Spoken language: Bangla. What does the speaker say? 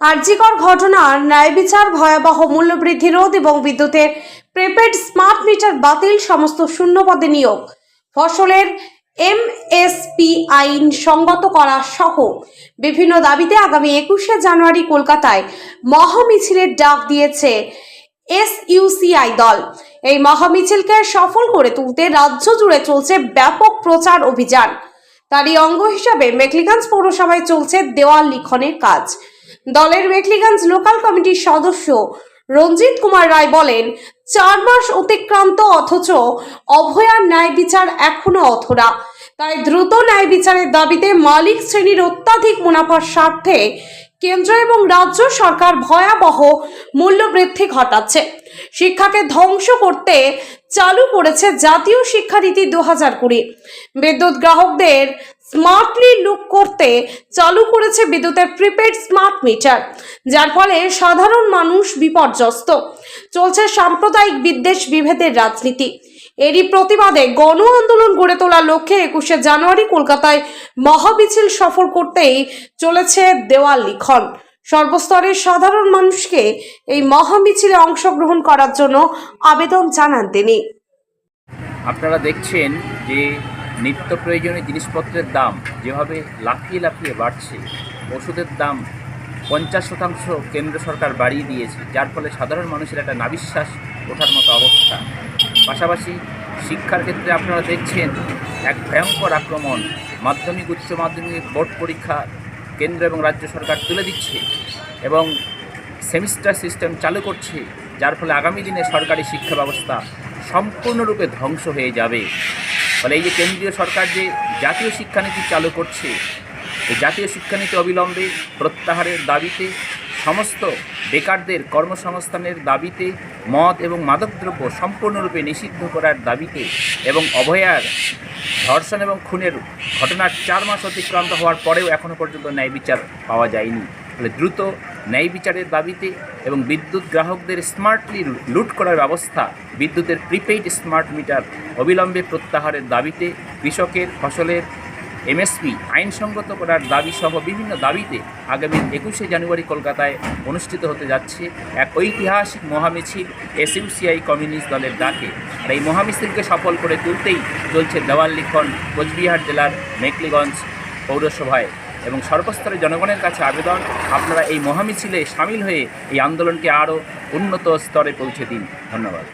আর্জিকর ঘটনার ন্যায় বিচার, ভয়াবহ মূল্যবৃদ্ধি, রোধ এবং বিদ্যুতের প্রিপেড স্মার্ট মিটার বাতিল, সমস্ত শূন্য পদে নিয়োগ। ফসলের এমএসপি আইন সঙ্গত করা সহ বিভিন্ন দাবিতে আগামী একুশে জানুয়ারি কলকাতায় মহামিছিলের ডাক দিয়েছে এস এসইউসিআই দল। এই মহামিছিলকে সফল করে তুলতে রাজ্য জুড়ে চলছে ব্যাপক প্রচার অভিযান। তারই অঙ্গ হিসাবে মেকলিগঞ্জ পৌরসভায় চলছে দেওয়াল লিখনের কাজ। দলের মেটলিগঞ্জ লোকাল কমিটির সদস্য রঞ্জিত কুমার রায় বলেন, চার মাস অতিক্রান্ত অথচ অভয়ার ন্যায় বিচার এখনও অথরা তাই দ্রুত ন্যায় বিচারের দাবিতে মালিক শ্রেণির অত্যাধিক মুনাফার স্বার্থে কেন্দ্র এবং রাজ্য সরকার ভয়াবহ মূল্যবৃদ্ধি ঘটাচ্ছে। শিক্ষাকে ধ্বংস করতে চালু করেছে জাতীয় শিক্ষানীতি দু হাজার কুড়ি। বিদ্যুৎ গ্রাহকদের স্মার্টলি লুক করতে চালু করেছে বিদ্যুতের প্রিপেড স্মার্ট মিটার, যার ফলে সাধারণ মানুষ বিপর্যস্ত। চলছে সাম্প্রদায়িক বিদ্বেষ বিভেদের রাজনীতি। এরই প্রতিবাদে গণ আন্দোলন গড়ে তোলার লক্ষ্যে একুশে জানুয়ারি কলকাতায় মহামিছিল সফর করতেই চলেছে দেওয়াল লিখন। সর্বস্তরের সাধারণ মানুষকে এই মহামিছিলে অংশগ্রহণ করার জন্য আবেদন জানান তিনি। আপনারা দেখছেন যে নিত্য প্রয়োজনীয় জিনিসপত্রের দাম যেভাবে লাফিয়ে লাফিয়ে বাড়ছে, ওষুধের দাম পঞ্চাশ শতাংশ কেন্দ্র সরকার বাড়িয়ে দিয়েছে, যার ফলে সাধারণ মানুষের একটা নাবিশ্বাস ওঠার মতো অবস্থা। পাশাপাশি শিক্ষার ক্ষেত্রে আপনারা দেখছেন এক ভয়ঙ্কর আক্রমণ। মাধ্যমিক, উচ্চ মাধ্যমিক, বোর্ড পরীক্ষা কেন্দ্র এবং রাজ্য সরকার তুলে দিচ্ছে এবং সেমিস্টার সিস্টেম চালু করছে, যার ফলে আগামী দিনে সরকারি শিক্ষা ব্যবস্থা সম্পূর্ণরূপে ধ্বংস হয়ে যাবে। ফলে এই যে কেন্দ্রীয় সরকার যে জাতীয় শিক্ষানীতি চালু করছে, এই জাতীয় শিক্ষানীতি অবিলম্বে প্রত্যাহারের দাবিতে সমস্ত বেকারদের কর্মসংস্থানের দাবিতে মদ এবং মাদকদ্রব্য সম্পূর্ণরূপে নিষিদ্ধ করার দাবিতে এবং অভয়ার ধর্ষণ এবং খুনের ঘটনার চার মাস অতিক্রান্ত হওয়ার পরেও এখনও পর্যন্ত ন্যায় বিচার পাওয়া যায়নি। ফলে দ্রুত ন্যায় বিচারের দাবিতে এবং বিদ্যুৎ গ্রাহকদের স্মার্টলি লুট করার ব্যবস্থা, বিদ্যুতের প্রিপেইড স্মার্ট মিটার অবিলম্বে প্রত্যাহারের দাবিতে কৃষকের ফসলের এমএসপি আইনসঙ্গত করার দাবি সহ বিভিন্ন দাবিতে আগামী একুশে জানুয়ারি কলকাতায় অনুষ্ঠিত হতে যাচ্ছে এক ঐতিহাসিক মহামিছিল এসইউসিআই কমিউনিস্ট দলের ডাকে। আর এই মহামিছিলকে সফল করে তুলতেই চলছে দেওয়াল লিখন কোচবিহার জেলার মেকলিগঞ্জ পৌরসভায়। এবং সর্বস্তরের জনগণের কাছে আবেদন, আপনারা এই মহামিছিলে সামিল হয়ে এই আন্দোলনকে আরও উন্নত স্তরে পৌঁছে দিন। ধন্যবাদ।